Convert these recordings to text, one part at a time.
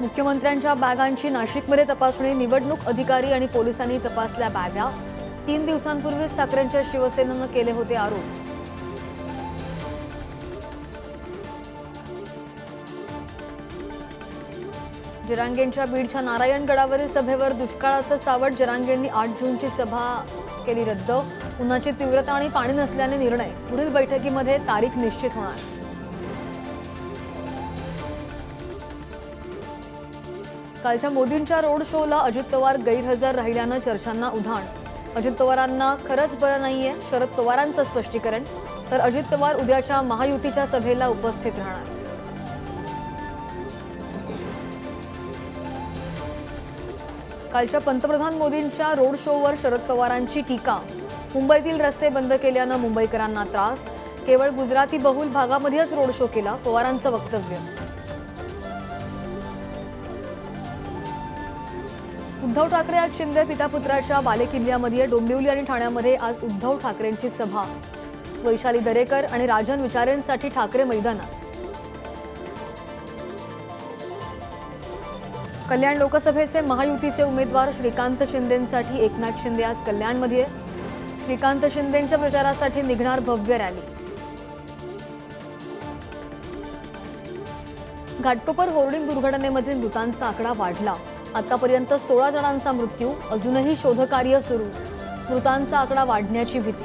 मुख्यमंत्र्यांच्या बॅगांची नाशिकमध्ये तपासणी निवडणूक अधिकारी आणि पोलिसांनी तपासल्या बॅगा. तीन दिवसांपूर्वीच ठाकरेंच्या शिवसेनेनं केले होते आरोप. जरांगेंच्या बीडच्या नारायणगडावरील सभेवर दुष्काळाचं सावट जरांगेंनी आठ जूनची सभा केली रद्द. उन्हाची तीव्रता आणि पाणी नसल्याने निर्णय. पुढील बैठकीमध्ये तारीख निश्चित होणार. कालच्या मोदींच्या रोड शोला अजित पवार गैरहजर राहिल्यानं चर्चांना उधाण. अजित पवारांना खरंच बरं नाहीये शरद पवारांचं स्पष्टीकरण. तर अजित पवार उद्याच्या महायुतीच्या सभेला उपस्थित राहणार. कालच्या पंतप्रधान मोदींच्या रोड शोवर शरद पवारांची टीका. मुंबईतील रस्ते बंद केल्यानं मुंबईकरांना त्रास. केवळ गुजराती बहुल भागामध्येच रोड शो केला पवारांचं वक्तव्य. उद्धव ठाकरे आज शिंदे पितापुत्राच्या बालेकिल्ल्यामध्ये डोंबिवली आणि ठाण्यामध्ये आज उद्धव ठाकरेंची सभा. वैशाली दरेकर आणि राजन विचारेंसाठी ठाकरे मैदानात. कल्याण लोकसभेचे महायुतीचे उमेदवार श्रीकांत शिंदेंसाठी एकनाथ शिंदे आज कल्याणमध्ये. श्रीकांत शिंदेंच्या प्रचारासाठी निघणार भव्य रॅली. घाटकोपर होर्डिंग दुर्घटनेमधील मृतांचा आकडा वाढला. आतापर्यंत सोळा जणांचा मृत्यू अजूनही शोधकार्य सुरू. मृतांचा आकडा वाढण्याची भीती.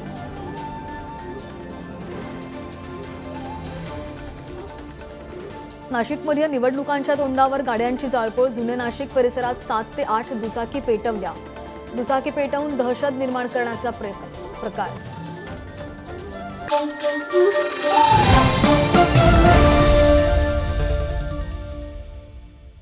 नाशिकमध्ये निवडणुकांच्या तोंडावर गाड्यांची जाळपोळ जुने नाशिक परिसरात सात ते आठ दुचाकी पेटवल्या. दुचाकी पेटवून दहशत निर्माण करण्याचा प्रकार.